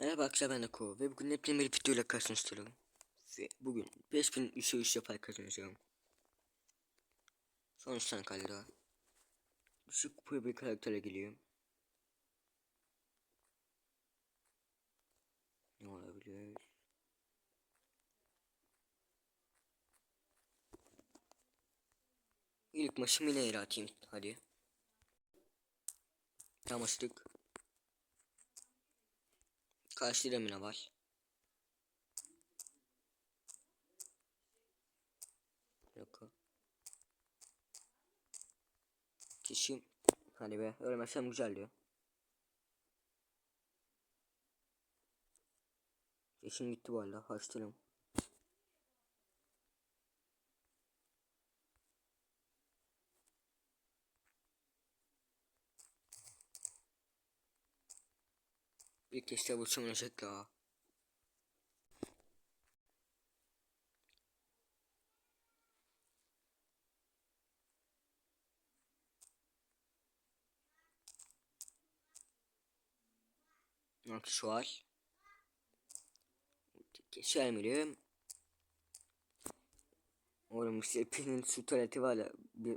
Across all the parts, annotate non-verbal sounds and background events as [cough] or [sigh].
Merhaba arkadaşlar ben Ako ve bugün hepinize bir videoyla karşınızdayım. Ve bugün 5000 3 yapay kazanacağım. Son 3 tane kaldı. Düşük kupa bir karaktere geliyorum. Ne olabilir? İlk maçımı yine atayım hadi. Tam açtık. Karşıda da mine var. Yok. Kişi hadi be ölmezsem güzel diyor. Yaşım gitti bu arada hastayım. Bir kez de bulsam olacak ya. Aksesuar. Keser miyim? Oğlum işte pinin su tuvaleti var ya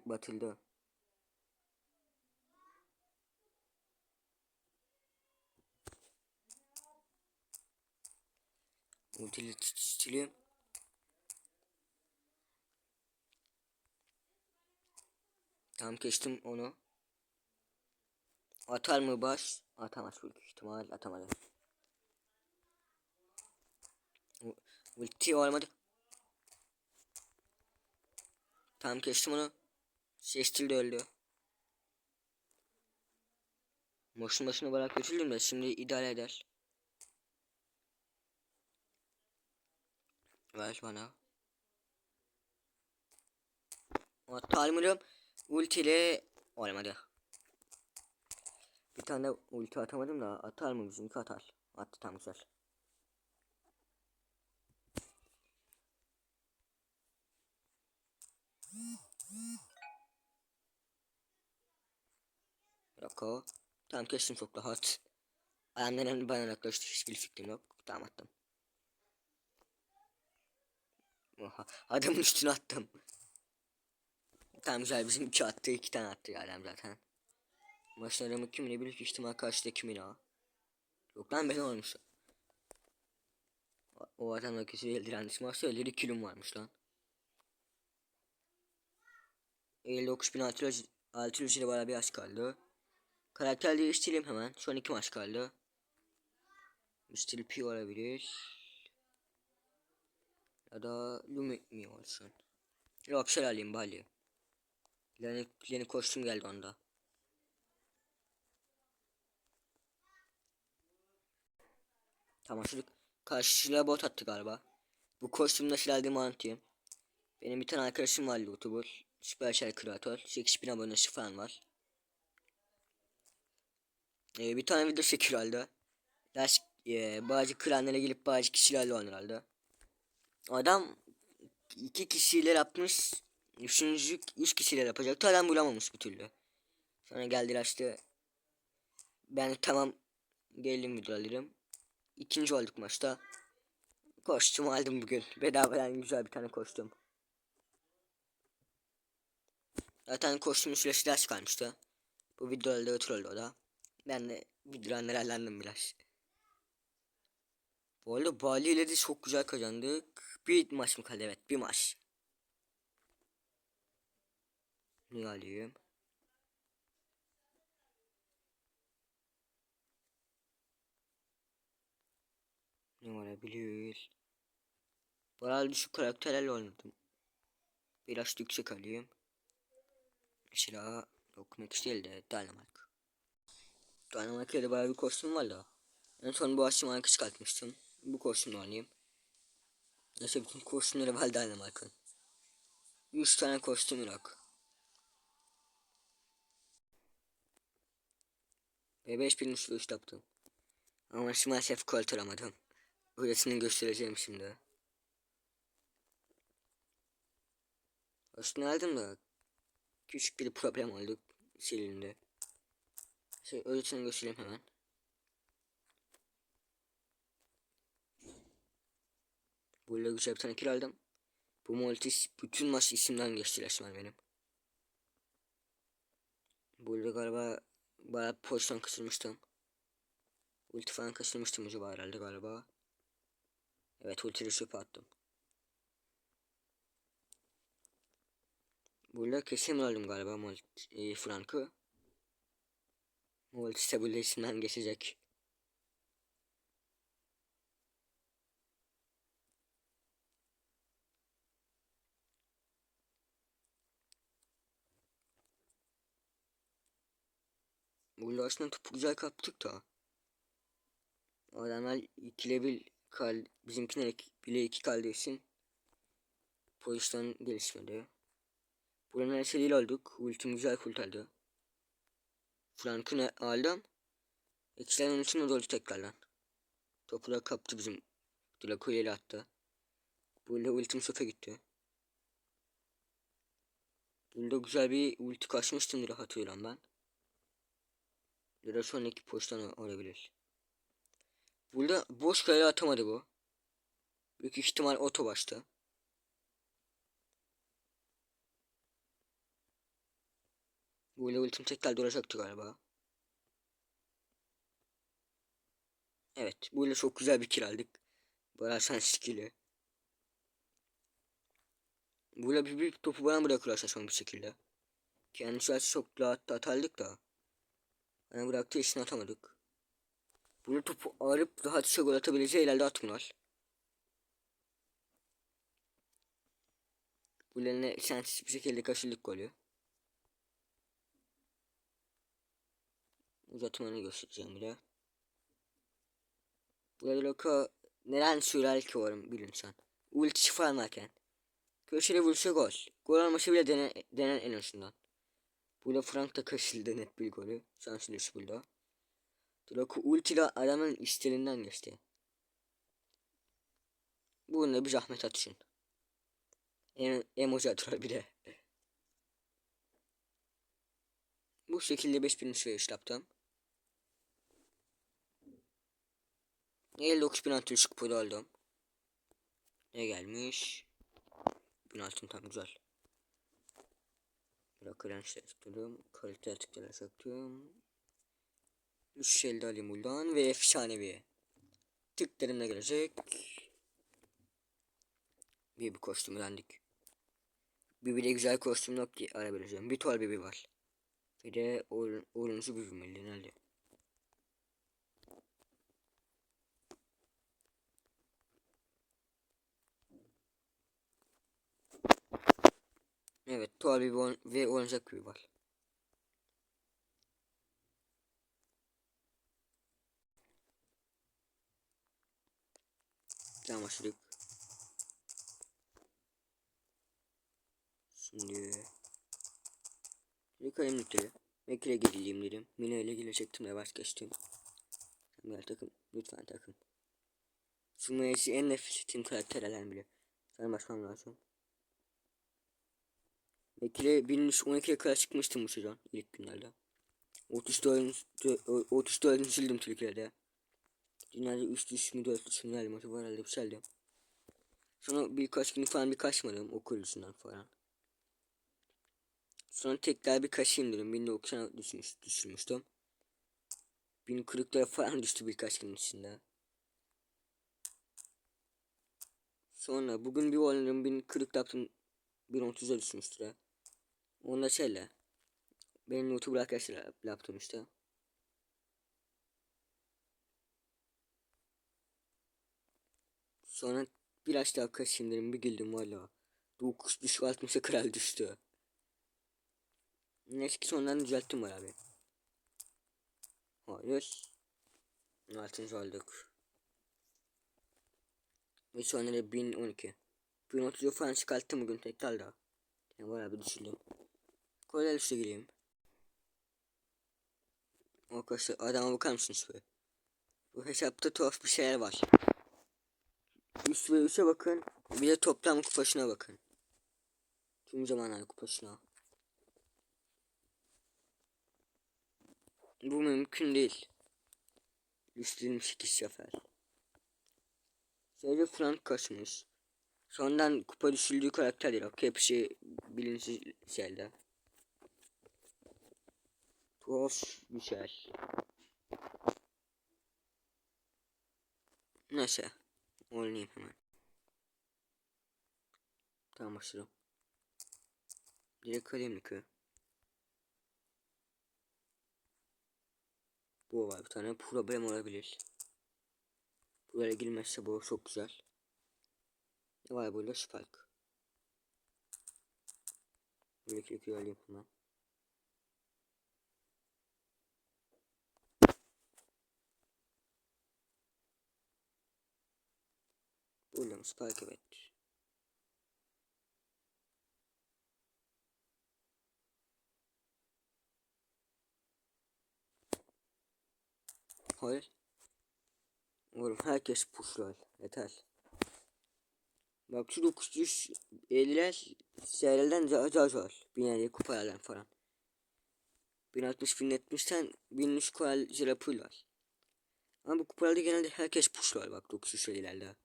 batıldı. Ultiyle çiçeğim. Tamam geçtim onu. Atar mı baş? Atamaz büyük ihtimal atamadı. U- Ulti olmadı. Tamam geçtim onu. Sestil de öldü. Boşun başına bırak götürdüm de şimdi idare eder. Ver bana. Atalmıyorum. Ultiyle olmadı. Bir tane ulti atamadım da atar mı bizimki atar. Attı tam güzel. Yok o. Tamam kestim çok rahat. Ayağımdan bana yaklaştı hiçbir fikrim yok. Tamam attım. Oha, adamın üstüne attım. Tamam güzel bizim iki attı iki tane attı adam zaten. Maçın adamı kim ne büyük ihtimal karşıda kimin ha? Yok lan ben olmuş. O- O adamla kötü değil direnmiş maçta 50 kilom varmış lan. 59 bin altı altı ile bana bir aç kaldı. Karakter değiştireyim hemen. Son iki maç kaldı. Mr. P olabilir. Ya da Lumi mi olsun. Yok şöyle alayım bari. Yeni, yeni kostüm geldi onda. Tamam çocuk karşıya bot attı galiba. Bu kostümü nasıl aldığımı anlatayım. Benim bir tane arkadaşım var YouTuber. Süpersel kreatör. 8000 abonesi falan var. Ee, bir tane video çekiyor halde. Ders, e, bazı klanlara gelip bazı kişilerle oynar halde. Adam iki kişiyle yapmış. Üçüncü üç kişiyle yapacaktı. Adam bulamamış bir türlü. Sonra geldiler işte. Ben tamam geldim alırım. İkinci olduk maçta. Kostüm aldım bugün. Bedavadan güzel bir tane kostüm. Zaten kostümün süresi ders kalmıştı. Bu videoda da ötürü oldu o da. Ben de videodan eğlendim biraz. Bu arada Bali ile de çok güzel kazandık. Bir maç mı kaldı? Evet bir maç. Ne alayım? Ne olabilir? Arada düşük karakterlerle oynadım. Biraz yüksek alayım. Mesela yok Max değil de Dynamite. Dynamite'de bayağı bir kostüm var da. En son bu aşamayı çıkartmıştım. Bu kostümü alayım. Neyse bütün kostümleri var Dynamite'ın. 100 tane kostüm yok. Ve 5000 üstü üst yaptım. Ama şu maalesef kolt alamadım. Öylesini göstereceğim şimdi. Aslında aldım da küçük bir problem oldu silindi. Şey öylesini göstereyim hemen. Burada güzel bir tane kill aldım. Bu Moltis bütün maç isimden geçti resmen benim. Burada galiba bayağı pozisyon kaçırmıştım. Ulti falan kaçırmıştım acaba herhalde galiba. Evet ultiyi çöpe attım. Burada kesin aldım galiba Molt e, Frank'ı. Moltis de burada isimden geçecek. Burada aslında topu güzel kaptık da. Adamlar ikile bir kal bizimkiler bile iki kaldığı için pozisyon gelişmedi. Buranın her şeyiyle olduk. Ultim güzel kurtardı. Frank'ı aldım. Eksilen için o da oldu tekrardan. Topu da kaptı bizim. Draco ile attı. Burada ultim sofa gitti. Burada güzel bir ulti kaçmıştım diye hatırlıyorum ben. Ya sonraki poştan olabilir. Burada boş kale atamadı bu. Büyük ihtimal oto başta. Burada ultim tekrar duracaktı galiba. Evet. Burada çok güzel bir kill aldık. Bararsan skill'i. Burada bir büyük topu bana bırakırlarsa son bir şekilde. Kendisi çok rahat atardık da. Bana bıraktı işini atamadık. Bunu topu arıp rahatça gol atabileceği ileride atmıyorlar. Bu eline sensiz bir şekilde kaçırdık golü. Uzatmanı göstereceğim bile. Burada Loka neden sürer ki varım bilin sen. Ulti falan varken. Köşeli vuruşa gol. Gol olması bile denen, denen en azından. Burada Frank da kaçırdı net bir golü. Şanslı iş burada. Draco ultiyle adamın işlerinden geçti. Bununla bir zahmet atışın. Em emoji atıyor bir de. Bu şekilde 5000 süreç yaptım. 59 bin altın kupada aldım. Ne gelmiş? Bin altın tam güzel. Rençleri tutalım. Kalite tıklara söktüm. 3 elde alayım buradan ve efsanevi. Tıklarımla gelecek. Bir bir kostüm öğrendik. Bir de güzel kostüm ki arabileceğim. Bir tuval bebi var. Bir de oyuncu bir bilmeli nerede? Evet tuval ve oyuncak bebi var. Tamam başladık. Şimdi kalem nükleri. Mekre geleyim dedim. Mine ile gelecektim ve vazgeçtim. Gel takım. Lütfen takım. Şu meyesi en nefis tim karakterlerden biri. Sana başlamam lazım. Mekre 1312'ye kadar çıkmıştım bu sezon ilk günlerde. 34. 34. sildim Türkiye'de. Dünyada 3 düş mü 4 düş mü geldim acaba herhalde yükseldim. Sonra birkaç gün falan bir kaçmadım okul yüzünden falan. Sonra tekrar bir kaçayım dedim. 1090 düşmüş, düşürmüştüm. 1040'lara falan [laughs] düştü birkaç gün içinde. Sonra bugün bir oynadım 1040 yaptım 1030'a düşmüştü. Onda şeyle. Benim YouTube arkadaşlar yaptım işte. Sonra biraz daha kaşındım bir güldüm valla. 9 düşük 60'a kral düştü. Neyse ki sonradan düzelttim var abi. Hayır. Altıncı olduk. Ve sonra da 1012. 1030 falan çıkarttım bugün tekrar da. Yani bayağı bir düşürdüm. Kolay üstü gireyim. Arkadaşlar adama bakar mısınız be? Bu hesapta tuhaf bir şeyler var. Üst ve üçe bakın. Bir de toplam kupasına bakın. Tüm zamanlar kupasına. Bu mümkün değil. 128 sefer. Sadece frank kaçmış. Sonradan kupa düşüldüğü karakter değil. O hepsi bilinçsiz şeyde. Bir şey. Neyse. Oynayayım hemen. Tamam başladım. Direkt kalemli köy. Bu var bir tane problem olabilir. Buraya girmezse bu çok güzel. Ne var burada Spike. Yükü alayım hemen. Mı Spike evet. Hayır. Oğlum herkes pushlar. Yeter. Bak şu 950'ler seyrelden daha zor. Binali kupalardan falan. 1060 1070'ten 1300 kupalar yapıyorlar. Ama bu kupalarda genelde herkes pushlar bak 950'lerde.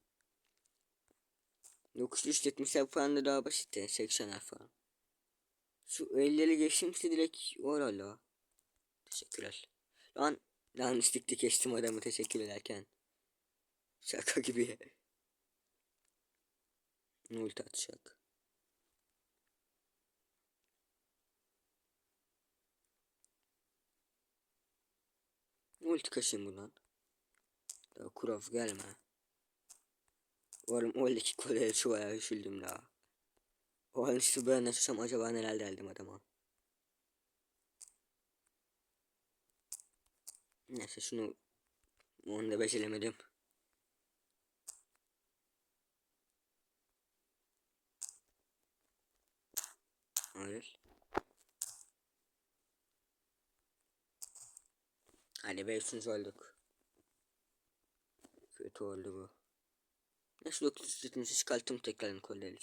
970'ler falan da daha basit yani 80'ler falan. Şu 50'leri geçtimse direkt orada. Teşekkürler. Lan yanlışlıkla geçtim adamı teşekkür ederken. Şaka gibi. [laughs] Ulti atacak. Ulti kaşıyım bundan. Daha kurov gelme. Oğlum oradaki kolye şu bayağı üzüldüm daha. O an işte ben nasılsam acaba neler derdim adama. Neyse şunu onu da beceremedim. Hayır. Hadi 500 olduk. Kötü oldu bu. Neyse 970'i çıkarttım tekrar kolleri.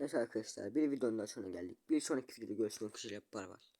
Neyse arkadaşlar bir videonun daha sonuna geldik. Bir sonraki videoda görüşmek üzere. Bay bay.